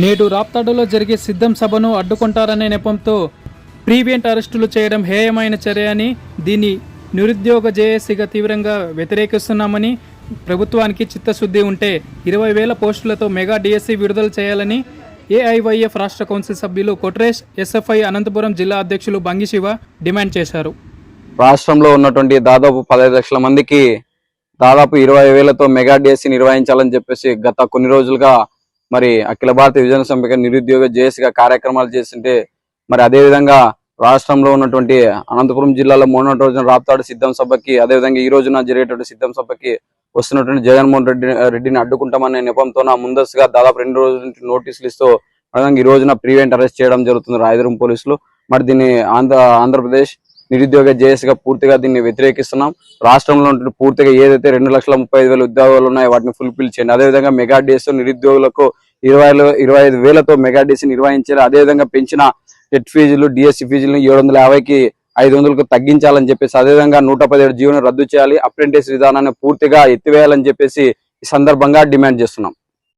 నేడు రాప్తాడులో జరిగే సిద్ధం సభను అడ్డుకుంటారనే నెపంతో ప్రీవియంట్ అరెస్టులు చేయడం హేయమైన చర్య అని దీన్ని నిరుద్యోగ జేఏసీగా తీవ్రంగా వ్యతిరేకిస్తున్నామని ప్రభుత్వానికి చిత్తశుద్ధి ఉంటే ఇరవై వేల పోస్టులతో మెగా డిఎస్సి విడుదల చేయాలని ఏఐవైఎఫ్ రాష్ట్ర కౌన్సిల్ సభ్యులు కొట్రేష్ ఎస్ఎఫ్ఐ అనంతపురం జిల్లా అధ్యక్షులు బంగిశివ డిమాండ్ చేశారు. రాష్ట్రంలో ఉన్నటువంటి దాదాపు పదహైదు లక్షల మందికి దాదాపు ఇరవై వేలతో మెగా డిఎస్సి నిర్వహించాలని చెప్పేసి గత కొన్ని రోజులుగా మరి అఖిల భారత విజన సమిక నిరుద్యోగ జేఏసీగా కార్యక్రమాలు చేస్తుంటే మరి అదే విధంగా రాష్ట్రంలో ఉన్నటువంటి అనంతపురం జిల్లాలో మొన్నటి రోజున రాప్తాడు సిద్ధం సభకి అదే విధంగా ఈ రోజున జరిగేటువంటి సిద్ధం సభకి వస్తున్నటువంటి జగన్మోహన్ రెడ్డి రెడ్డిని అడ్డుకుంటామనే నెపంతో ముందస్తుగా దాదాపు రెండు రోజుల నుంచి నోటీసులు ఇస్తూ అదేవిధంగా ఈ రోజున ప్రివెంట్ అరెస్ట్ చేయడం జరుగుతుంది రాయదురం పోలీసులు. మరి దీన్ని ఆంధ్ర ఆంధ్రప్రదేశ్ నిరుద్యోగ జేఏసీగా పూర్తిగా దీన్ని వ్యతిరేకిస్తున్నాం. రాష్ట్రంలో పూర్తిగా ఏదైతే రెండు లక్షల ముప్పై ఐదు వేల ఉద్యోగాలు ఉన్నాయో వాటిని ఫుల్ఫిల్ చేయండి. అదేవిధంగా మెగా డేస్ నిరుద్యోగులకు ఇరవై ఇరవై ఐదు వేలతో మెగా డిఎస్ నిర్వహించారు. అదేవిధంగా పెంచిన టెట్ ఫీజులు డిఎస్సి ఫీజులను ఏడు వందల యాభైకి ఐదు వందలకు తగ్గించాలని చెప్పేసి అదేవిధంగా నూట పదిహేడు జీవనం రద్దు చేయాలి అప్రెంటిస్ విధానాన్ని పూర్తిగా ఎత్తివేయాలని చెప్పేసి ఈ సందర్భంగా డిమాండ్ చేస్తున్నాం.